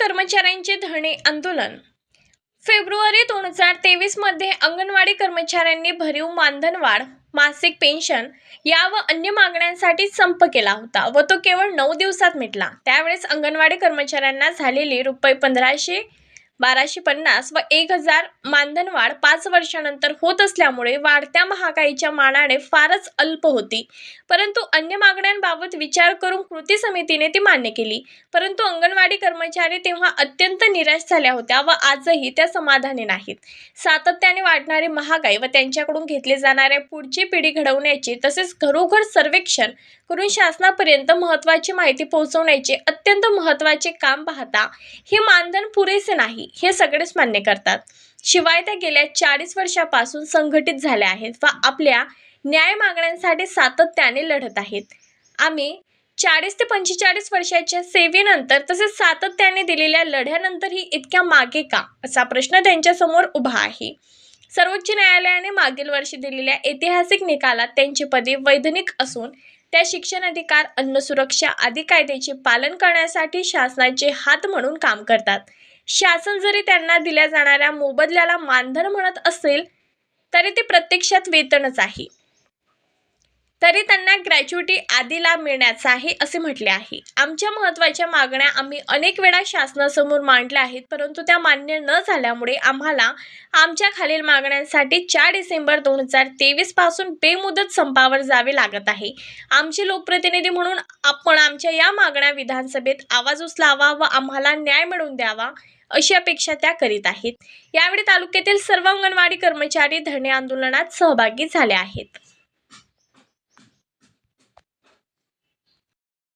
कर्मचाऱ्यांचे धरणे आंदोलन. फेब्रुवारी दोन हजार तेवीसमध्ये अंगणवाडी कर्मचाऱ्यांनी भरीव मानधनवाढ मासिक पेन्शन या व अन्य मागण्यांसाठी संप केला होता व तो केवळ नऊ दिवसात मिटला. त्यावेळेस अंगणवाडी कर्मचाऱ्यांना झालेली रुपये पंधराशे बाराशे पन्नास व एक हजार मानधनवाढ पाच वर्षानंतर होत असल्यामुळे वाढत्या महागाईच्या मानाने फारच अल्प होती. परंतु अन्य मागण्यांबाबत विचार करून कृती समितीने ती मान्य केली. परंतु अंगणवाडी कर्मचारी तेव्हा अत्यंत निराश झाल्या होत्या व आजही त्या समाधानी नाहीत. सातत्याने वाढणारी महागाई व त्यांच्याकडून घेतले जाणारे पुढची पिढी घडवण्याची तसेच घरोघर सर्वेक्षण करून शासनापर्यंत महत्त्वाची माहिती पोहोचवण्याचे अत्यंत महत्त्वाचे काम पाहता हे मानधन पुरेसे नाही हे सगळेच मान्य करतात. शिवाय त्या गेल्या चाळीस वर्षापासून संघटित झाल्या आहेत व आपल्या न्याय मागण्यांसाठी सातत्याने लढत आहेत. आम्ही चाळीस ते पंचेचाळीस वर्षाच्या सेवेनंतर तसेच सातत्याने दिलेल्या लढ्यानंतरही इतक्या मागे का असा प्रश्न त्यांच्यासमोर उभा आहे. सर्वोच्च न्यायालयाने मागील वर्षी दिलेल्या ऐतिहासिक निकालात त्यांची पदे वैधानिक असून त्या शिक्षण अधिकार अन्न सुरक्षा आदी कायद्याचे पालन करण्यासाठी शासनाचे हात म्हणून काम करतात. शासन जरी त्यांना दिल्या जाणाऱ्या मोबदल्याला मानधन म्हणत असेल तरी ते प्रत्यक्षात वेतनच आहे. तरी त्यांना ग्रॅच्युटी आदी लाभ मिळण्याचा आहे असे म्हटले आहे. आमच्या महत्त्वाच्या मागण्या आम्ही अनेक वेळा शासनासमोर मांडल्या आहेत परंतु त्या मान्य न झाल्यामुळे आम्हाला आमच्या खालील मागण्यांसाठी चार डिसेंबर दोन हजार तेवीसपासून बेमुदत संपावर जावे लागत आहे. आमचे लोकप्रतिनिधी म्हणून आपण आमच्या या मागण्या विधानसभेत आवाज उचलावा व आम्हाला न्याय मिळवून द्यावा अशी अपेक्षा त्या करीत आहेत. यावेळी तालुक्यातील सर्व अंगणवाडी कर्मचारी धरणे आंदोलनात सहभागी झाले आहेत.